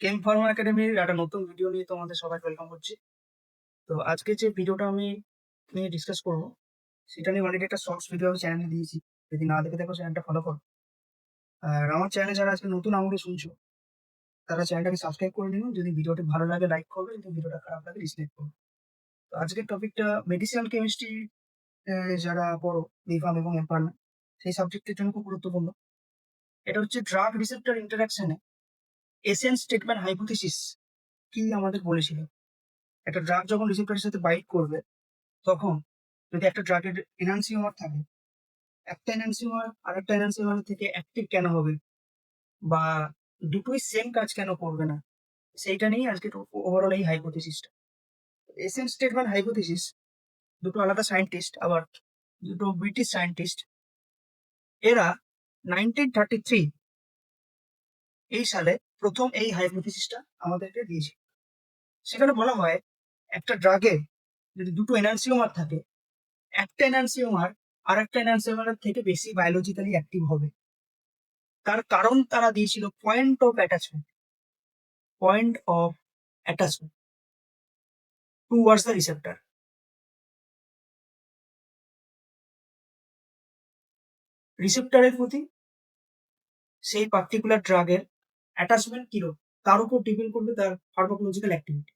কেম Pharma একাডেমির একটা নতুন ভিডিও নিয়ে তোমাদের সবাই ওয়েলকাম করছি। তো আজকে যে ভিডিওটা আমি নিয়ে ডিসকাস করব, সেটা নিয়ে অলরেডি একটা শর্টস ভিডিও আমি চ্যানেলে দিয়েছি। যদি না দেখে দেখো চ্যানেলটা ফলো করো। আর আমার চ্যানেলে যারা আজকে নতুন আমাকে শুনছো, তারা চ্যানেলটাকে সাবস্ক্রাইব করে নিও। যদি ভিডিওটি ভালো লাগে লাইক করবে। যদি ভিডিওটা খারাপ লাগে ডিসলাইক করবে। তো আজকের টপিকটা মেডিসিনাল কেমিস্ট্রি যারা পড়ো বিফার্ম এবং এমপার্টমেন্ট সেই সাবজেক্টের জন্য খুব গুরুত্বপূর্ণ। এটা হচ্ছে ড্রাগ রিসেপ্টর ইন্টারাকশনে এসেন্স স্টেটমেন্ট হাইপোথিসিস কি আমাদের বলেছিল? একটা ড্রাগ যখন রিসেপ্টরের সাথে বাইট করবে, তখন যদি একটা ড্রাগের এনান্সিওমার থাকে, একটা এনান্সিওমার আর একটা এনান্সিওমার থেকে অ্যাক্টিভ কেন হবে? বা দুটোই সেম কাজ কেন করবে না? সেইটা নিয়েই আজকে ওভারঅল এই হাইপোথিসিসটা এসেন্স স্টেটমেন্ট হাইপোথিসিস দুটো আলাদা সায়েন্টিস্ট আবার দুটো ব্রিটিশ সায়েন্টিস্ট এরা নাইনটিন থার্টি থ্রি এই সালে প্রথম এই হাইপোথিসিসটা আমাদেরকে দিয়েছে। সেখানে বলা হয়, একটা ড্রাগে যদি দুটো এনার্সিওমার থাকে, একটা এনার্সিওমার আর একটা এনার্সিওমারের থেকে বেশি বায়োলজিক্যালি অ্যাক্টিভ হবে। তার কারণ তারা দিয়েছিল point of attachment point of attachment towards the receptor রিসেপ্টারের প্রতি সেই পার্টিকুলার ড্রাগের অ্যাটাচমেন্ট কীরকম তার উপর ডিপেন্ড করবে তার ফার্মাকোলজিক্যাল অ্যাক্টিভিটি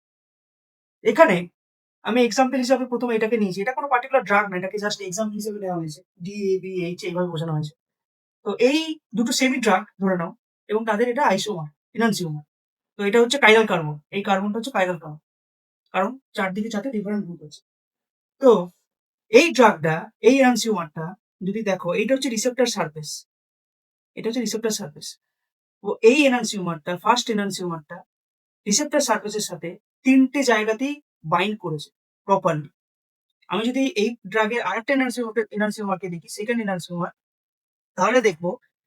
এখানে আমি এক্সাম্পল হিসাবে প্রথমে এটাকে নিয়েছি। এটা কোনো পার্টিকুলার ড্রাগ না, এটাকে জাস্ট এক্সাম্পল হিসেবে নেওয়া হয়েছে। ডি এ বি এইচ এইভাবে বোঝানো হয়েছে। তো এই দুটো সেমি ড্রাগ ধরে নাও, এবং তাদের এটা আইসোমার এনান্সিওমার তো এটা হচ্ছে কাইরাল কার্বন এই কার্বনটা হচ্ছে কাইরাল কার্বন কারণ চারদিকে চারটে ডিফারেন্ট গ্রুপ আছে। তো এই ড্রাগটা এই এনান্সিওমারটা যদি দেখো এটা হচ্ছে রিসেপ্টার সার্ফেস এটা হচ্ছে রিসেপ্টার সার্ফেস এই এনান্সিওমারটা ফার্স্ট এনান্সিওমারটা রিসেপ্টার সার্ফেসের সাথে তিনটে জায়গাতেই বাইন্ড করেছে প্রপারলি আমি যদি এই ড্রাগের আরেকটা এনার্সিওমার এনার্সিওমারকে দেখি সেকেন্ড এনার্সিওমার তাহলে দেখব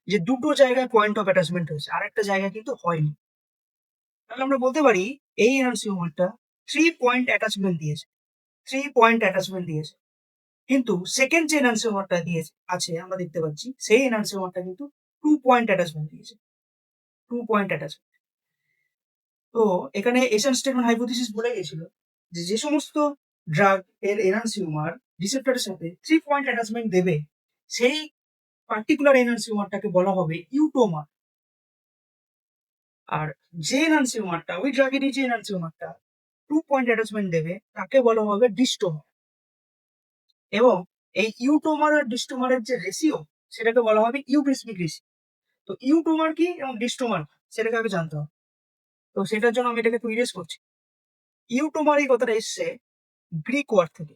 যে দুটো জায়গায় পয়েন্ট অফ অ্যাটাচমেন্ট হয়েছে, আরেকটা জায়গায় কিন্তু হয়নি। তাহলে আমরা বলতে পারি, এই এনার্সিওমারটা থ্রি পয়েন্ট অ্যাটাচমেন্ট দিয়েছে থ্রি পয়েন্ট অ্যাটাচমেন্ট দিয়েছে। কিন্তু সেকেন্ড যে এনার্সিওমারটা দিয়েছে, আছে, আমরা দেখতে পাচ্ছি, সেই এনার্সিওমারটা কিন্তু টু পয়েন্ট অ্যাটাচমেন্ট দিয়েছে। টু পয়েন্ট অ্যাটাচমেন্ট তো এখানে এশিয়ান স্টেটমেন্ট হাইপোথিসিস বলে গেছিল যে যে সমস্ত ড্রাগ এর এনার্সিউমার রিসেপ্টরের সাথে থ্রি পয়েন্ট অ্যাটাচমেন্ট দেবে, সেই পার্টিকুলার এনার্সিউমারটাকে বলা হবে ইউটোমার আর যে এনার্সিউমারটা ওই ড্রাগেরই যে এনার্সিউমারটা টু পয়েন্ট অ্যাটাচমেন্ট দেবে, তাকে বলা হবে ডিস্টোমার এবং এই ইউটোমার আর ডিস্টোমারের যে রেশিও সেটাকে বলা হবে ইউবিসমিক রেশিও তো ইউটোমার কি এবং ডিস্টোমার, সেটাকে আগে জানতে হবে। তো সেটার জন্য আমি এটাকে কুইরেস করছি। ইউটোমার এই কথাটা এসছে গ্রিক ওয়ার্ড থেকে।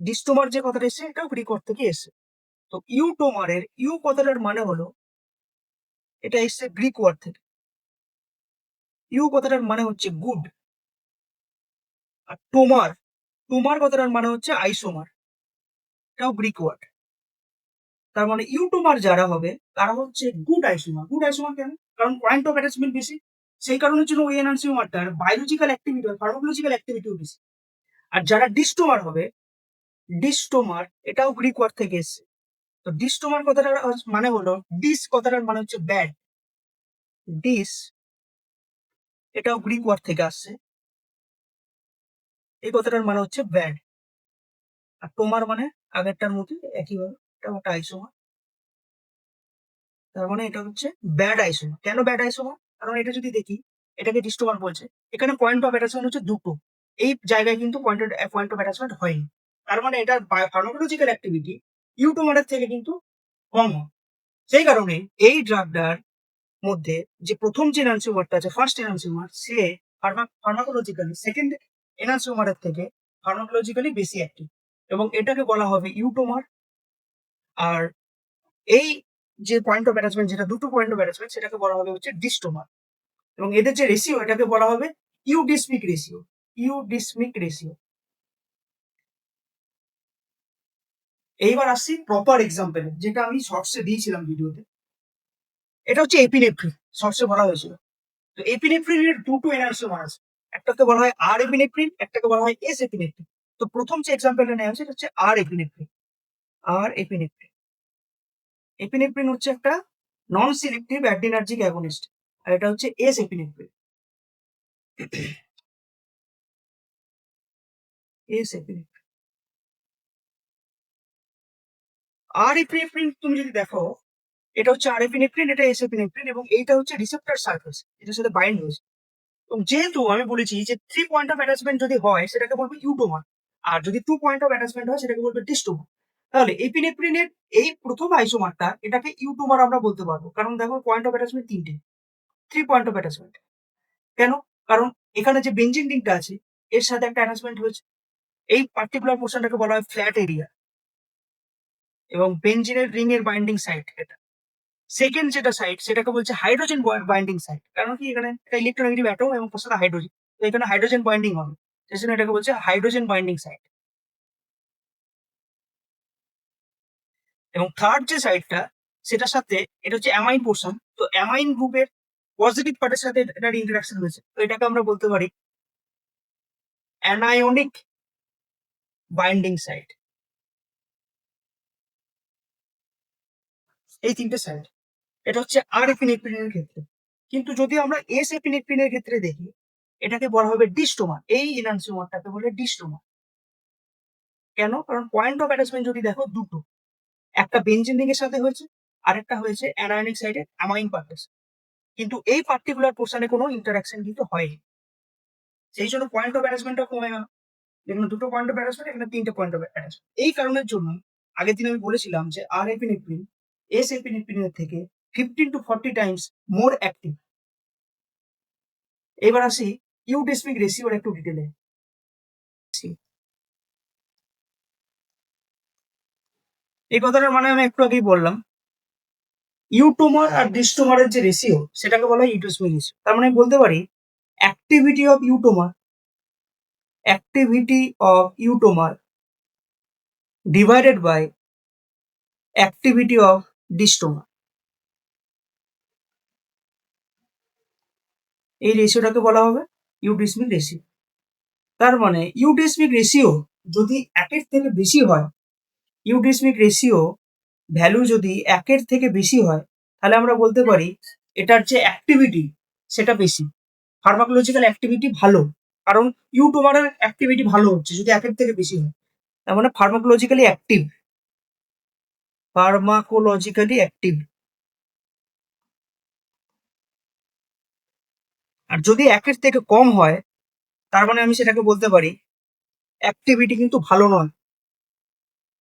ডিস্টোমার যে কথাটা এসছে, এটাও গ্রিক ওয়ার্ড থেকে এসছে। তো ইউটোমারের, ইউ কথাটার মানে হলো, এটা এসছে গ্রিক ওয়ার্ড থেকে। ইউ কথাটার মানে হচ্ছে গুড আর টোমার টোমার কথাটার মানে হচ্ছে আইসোমার। এটাও গ্রিক ওয়ার্ড তার মানে ইউটোমার যারা হবে, তারা হচ্ছে গুড আইসোমার। গুড আইসোমার কেন? কারণ পয়েন্ট অফ অ্যাটাচমেন্ট বেশি। সেই কারণের জন্য ওই এনার্সিওমারটার বায়োলজিক্যাল অ্যাক্টিভিটি ফার্মাকোলজিক্যাল অ্যাক্টিভিটিও বেশি। আর যারা ডিস্টোমার হবে ডিস্টোমার এটাও গ্রিক ওয়ার্ড থেকে এসছে। তো ডিস্টোমার কথাটার মানে হলো ডিস কথাটার মানে হচ্ছে ব্যাড ডিস এটাও গ্রিক ওয়ার্ড থেকে আসছে। এই কথাটার মানে হচ্ছে ব্যাড আর তোমার মানে আগেরটার মতো একইভাবে। এটা একটা আইসোমার তার মানে এটা হচ্ছে ব্যাড আইসোমার কেন ব্যাড আইসোমার কারণ এটা যদি দেখি, এটাকে ডিস্টোমার বলছে, এখানে পয়েন্ট অফ অ্যাটাচমেন্ট হচ্ছে দুটো। এই জায়গায় কিন্তু পয়েন্ট পয়েন্ট অফ অ্যাটাচমেন্ট হয়নি। তার মানে এটার ফার্মাকোলজিক্যাল অ্যাক্টিভিটি ইউটোমারের থেকে কিন্তু কম হয়। সেই কারণে এই ড্রাগটার মধ্যে যে প্রথম যে এনান্সিওমারটা আছে ফার্স্ট এনান্সিওমার সে ফার্মাকোলজিক্যালি সেকেন্ড এনান্সিওমারের থেকে ফার্মাকোলজিক্যালি বেশি অ্যাক্টিভ এবং এটাকে বলা হবে ইউটোমার আর এই যে পয়েন্ট অফ অ্যাটাচমেন্ট যেটা দুটো পয়েন্ট অফ অ্যাটাচমেন্ট সেটাকে বলা হবে হচ্ছে ডিস্টোমার এবং এদের যে রেশিও এটাকে বলা হবে eu eudismic ratio eudismic ratio এইবার আসছি প্রপার এক্সাম্পলে যেটা আমি শর্টসে দিয়েছিলাম ভিডিওতে এটা হচ্ছে এপিনেফ্রিন শর্টসে বলা হয়েছিল। তো এপিনেফ্রিনের দুটো এনার্সিওমার আছে। একটাকে বলা হয় আর এপিনেফ্রিন একটাকে বলা হয় এস এপিনেফ্রিন তো প্রথম যে এক্সাম্পলটা নেওয়া হয়েছে, এটা হচ্ছে R epinephrine R epinephrine epinephrine হচ্ছে একটা নন সিলেক্টিভ অ্যাড্রিনার্জিক অ্যাগোনিস্ট আর এটা হচ্ছে S epinephrine S epinephrine R epinephrine তুমি যদি দেখো, এটা হচ্ছে আর এপিনেফ্রিন এটা এস এপিনেফ্রিন এবং এইটা হচ্ছে রিসেপ্টর সার্ফেস এটার সাথে বাইন্ড হয়েছে এবং যেহেতু আমি বলেছি যে থ্রি পয়েন্ট অফ অ্যাটাচমেন্ট যদি হয়, সেটাকে বলব ইউটোমার আর যদি টু পয়েন্ট অফ অ্যাটাচমেন্ট হয়, সেটাকে বলবে ডিস্টোমার তাহলে এপিনেফ্রিনের এই প্রথম আইসোমারটা এটাকে ইউটোমার আমরা বলতে পারব। কারণ দেখো পয়েন্ট অফ অ্যাটাচমেন্ট তিনটে। থ্রি পয়েন্ট অফ অ্যাটাচমেন্ট কেন? কারণ এখানে যে বেঞ্জিন রিংটা আছে, এর সাথে একটা অ্যাটাচমেন্ট হয়েছে। এই পার্টিকুলার পোর্শনটাকে বলা হয় ফ্ল্যাট এরিয়া এবং বেঞ্জিনের রিং এর বাইন্ডিং সাইট এটা। সেকেন্ড যেটা সাইট সেটাকে বলছে হাইড্রোজেন বাইন্ডিং সাইট কারণ কি এখানে? একটা ইলেকট্রোনেগেটিভ অ্যাটম এবং তার সাথে হাইড্রোজেন তো এখানে হাইড্রোজেন বাইন্ডিং হবে। সেই জন্য এটাকে বলছে হাইড্রোজেন বাইন্ডিং সাইট এবং থার্ড যে সাইডটা সেটার সাথে এটা হচ্ছে অ্যামাইন পোর্শন তো অ্যামাইন গ্রুপের পজিটিভ পার্টের সাথে এটার ইন্টারাকশন হয়েছে। তো এটাকে আমরা বলতে পারি অ্যানায়নিক বাইন্ডিং সাইট এই তিনটে সাইড এটা হচ্ছে আর এপিনেফ্রিনের ক্ষেত্রে। কিন্তু যদি আমরা এস এপিনেফ্রিনের ক্ষেত্রে দেখি, এটাকে বলা হবে ডিস্টোমা এই ইনানসিওমারটাকে বলে ডিস্টোমা কেন? কারণ পয়েন্ট অফ অ্যাটাচমেন্ট যদি দেখো, দুটো। একটা বেঞ্জিন রিং এর সাথে হয়েছে, আরেকটা হয়েছে অ্যানায়নিক সাইডে অ্যামাইন পার্টের কিন্তু এই পার্টিকুলার পোর্শনে কোনো ইন্টারাকশন কিন্তু হয়নি। সেই জন্য পয়েন্ট অফ অ্যাটাচমেন্টটা কমে গেল। যেখানে দুটো পয়েন্ট অফ অ্যাটাচমেন্ট এখানে তিনটে পয়েন্ট অফ অ্যাটাচমেন্ট এই কারণের জন্য আগের দিন আমি বলেছিলাম যে আর এপিনেফ্রিন এস এপিনেফ্রিনের থেকে fifteen to forty times more active এবার আসি ইউডেসমিক রেশিওর একটু ডিটেলে এই কথাটার মানে আমি একটু আগেই বললাম। ইউটোমার আর ডিস্টোমারের যে রেশিও সেটাকে বলা হয় ইউটোসমিক রেশিও তার মানে বলতে পারি activity of eutomer activity of eutomer divided by activity of distomer এই রেশিওটাকে বলা হবে ইউডিসমিক রেশিও তার মানে ইউডিসমিক রেশিও যদি একের থেকে বেশি হয় ইউডিসমিক রেশিও ভ্যালু যদি একের থেকে বেশি হয়, তাহলে আমরা বলতে পারি এটার যে অ্যাক্টিভিটি সেটা বেশি। ফার্মাকোলজিক্যাল অ্যাক্টিভিটি ভালো, কারণ ইউটোমারের অ্যাক্টিভিটি ভালো হচ্ছে, যদি একের থেকে বেশি হয়। তার মানে ফার্মাকোলজিক্যালি অ্যাক্টিভ ফার্মাকোলজিক্যালি অ্যাক্টিভ আর যদি একের থেকে কম হয়, তার মানে আমি সেটাকে বলতে পারি অ্যাক্টিভিটি কিন্তু ভালো নয়।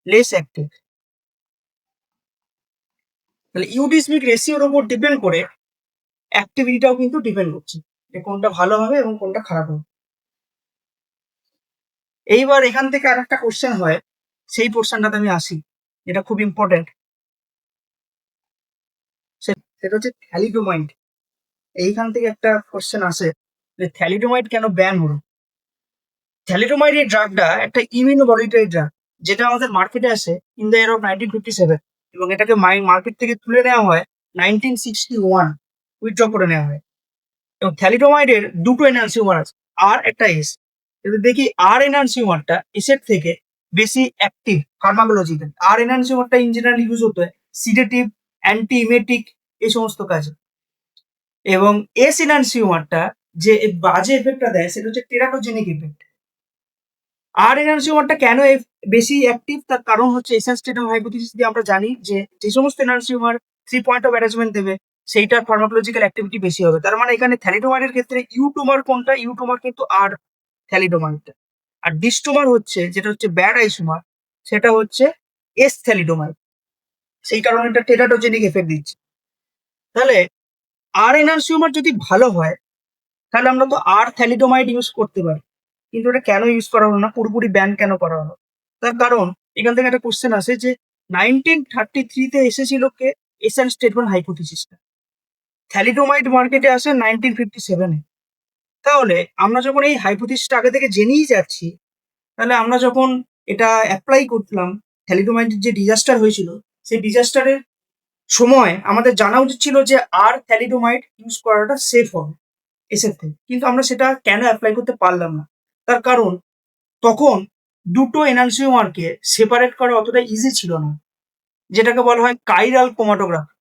লেস অ্যাক্টিভ তাহলে ইউডিসমিক রেশিওর উপর ডিপেন্ড করে অ্যাক্টিভিটিটাও কিন্তু ডিপেন্ড করছে যে কোনটা ভালো হবে এবং কোনটা খারাপ হবে। এইবার এখান থেকে আর একটা কোশ্চেন হয়, সেই পোর্শনটাতে আমি আসি, যেটা খুব ইম্পর্টেন্ট সেটা হচ্ছে থ্যালিডোমাইড এইখান থেকে একটা কোশ্চেন আসে যে থ্যালিডোমাইড কেন ব্যান হলো? থ্যালিডোমাইড এই ড্রাগটা একটা ইমিউনোবলিটারি ড্রাগ যেটা আমাদের মার্কেটে আসে in the year of nineteen fifty seven এবং এটাকে মার্কেট থেকে তুলে নেওয়া হয় নাইনটিন সিক্সটি ওয়ান উইথড্র করে নেওয়া হয়। এবং থ্যালিডোমাইডের দুটো এনহান্সিউমার আছে আর একটা এস যদি দেখি আর এনহান্সিউমারটা এসের থেকে বেশি অ্যাক্টিভ ফার্মাকোলজিক্যাল আর এনহান্সিউমারটা ইন জেনারেল ইউজ হতো সিডেটিভ অ্যান্টি ইমেটিক এই সমস্ত কাজে। এবং এস এনহান্সিউমারটা যে বাজে এফেক্টটা দেয় সেটা হচ্ছে টেরাটোজেনিক এফেক্ট আর এনহান্সিউমারটা কেন বেশি অ্যাক্টিভ তার কারণ হচ্ছে এসেন্স স্টেটম হাইপোথিসিস দিয়ে আমরা জানি যে যে সমস্ত enantiomer three point of attachment দেবে, সেইটার ফার্মাকোলজিক্যাল অ্যাক্টিভিটি বেশি হবে। তার মানে এখানে থ্যালিডোমারের ক্ষেত্রে ইউটোমার কোনটা? ইউটোমার কিন্তু আর থ্যালিডোমারটা আর ডিস্টোমার হচ্ছে, যেটা হচ্ছে ব্যাড আইসোমার সেটা হচ্ছে এস থ্যালিডোমার সেই কারণে এটা টেরাটোজেনিক এফেক্ট দিচ্ছে। তাহলে আর এনহান্সিউমার যদি ভালো হয়, তাহলে আমরা তো আর থ্যালিডোমাইড ইউজ করতে পারি। কিন্তু এটা কেন ইউজ করা হলো না? পুরোপুরি ব্যান কেন করা হলো? তার কারণ এখান থেকে একটা কোশ্চেন আসে যে নাইনটিন থার্টি থ্রিতে এসেছিল কে? এসএন স্টেটমেন্ট হাইপোথিসিসটা। থ্যালিডোমাইড মার্কেটে আসে নাইনটিন ফিফটি সেভেনে তাহলে আমরা যখন এই হাইপোথিসিসটা আগে থেকে জেনেই যাচ্ছি, তাহলে আমরা যখন এটা অ্যাপ্লাই করলাম থ্যালিডোমাইডের যে ডিজাস্টার হয়েছিল, সেই ডিজাস্টারের সময় আমাদের জানা উচিত ছিল যে আর থ্যালিডোমাইড ইউজ করাটা সেফ হবে এসের থেকে। কিন্তু আমরা সেটা কেন অ্যাপ্লাই করতে পারলাম না? তার কারণ তখন দুটো এনালসিওমারকে সেপারেট করা অতটা ইজি ছিল না, যেটাকে বলা হয় কাইরাল ক্রোমাটোগ্রাফি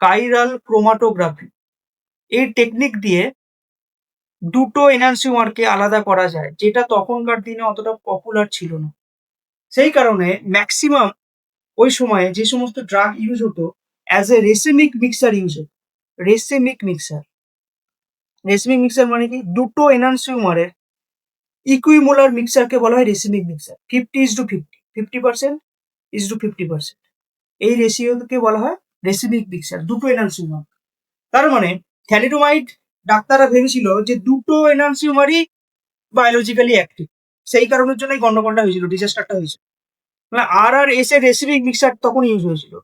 কাইরাল ক্রোমাটোগ্রাফি এই টেকনিক দিয়ে দুটো এনানসিউমারকে আলাদা করা যায়, যেটা তখনকার দিনে অতটা পপুলার ছিল না। সেই কারণে ম্যাক্সিমাম ওই সময়ে যে সমস্ত ড্রাগ ইউজ হতো as a racemic mixture use হতো। রেসিমিক মিক্সার রেসিমিক মিক্সার মানে কি? দুটো এনানসিউমারের ইকুইমোলার মিক্সারকে বলা হয় racemic mixture fifty is to fifty fifty percent is to fifty percent এই রেশিওকে বলা হয় রেসিমিক মিক্সার দুটো এনানসিউমার তার মানে থ্যালিডোমাইড ডাক্তাররা ভেবেছিল যে দুটো এনানসিউমারই বায়োলজিক্যালি অ্যাক্টিভ সেই কারণের জন্যই গন্ডগোলটা হয়েছিল ডিজাস্টারটা হয়েছিল। মানে আর আর এস রেসিমিক মিক্সার তখন ইউজ হয়েছিল।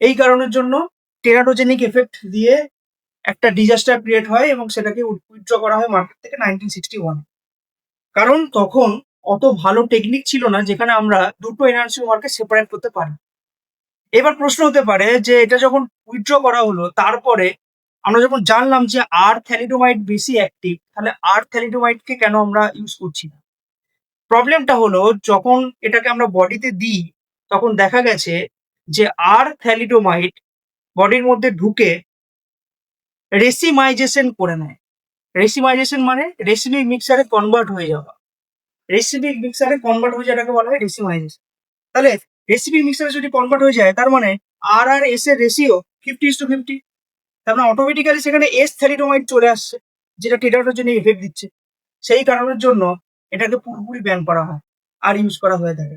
এই কারণের জন্য টেরাটোজেনিক এফেক্ট দিয়ে একটা ডিজাস্টার ক্রিয়েট হয় এবং সেটাকে উইথড্র করা হয় মার্কেট থেকে নাইনটিন সিক্সটি ওয়ান কারণ তখন অত ভালো টেকনিক ছিল না যেখানে আমরা দুটো এনার্জিউমারকে সেপারেট করতে পারি। এবার প্রশ্ন হতে পারে যে এটা যখন উইথড্র করা হলো, তারপরে আমরা যখন জানলাম যে আর থ্যালিডোমাইড বেশি অ্যাক্টিভ তাহলে আর থ্যালিডোমাইডকে কেন আমরা ইউজ করছি না? প্রবলেমটা হলো যখন এটাকে আমরা বডিতে দিই, তখন দেখা গেছে যে আর থ্যালিডোমাইড বডির মধ্যে ঢুকে রেসিমাইজেশন করে নেয়। রেসিমাইজেশন মানে রেসিমিক মিক্সারে কনভার্ট হয়ে যাওয়া। রেসিমিক মিক্সারে কনভার্ট হয়ে যাওয়াটাকে বলা হয় রেসিমাইজেশন তাহলে রেসিমিক মিক্সারে যদি কনভার্ট হয়ে যায়, তার মানে আর আর এস এর ratio fifty is to fifty তার মানে অটোমেটিক্যালি সেখানে এস থ্যালিডোমাইড চলে আসছে, যেটা টেটাটোর জন্য এফেক্ট দিচ্ছে। সেই কারণের জন্য এটাকে পুরোপুরি ব্যান করা হয় আর ইউজ করা হয়ে থাকে।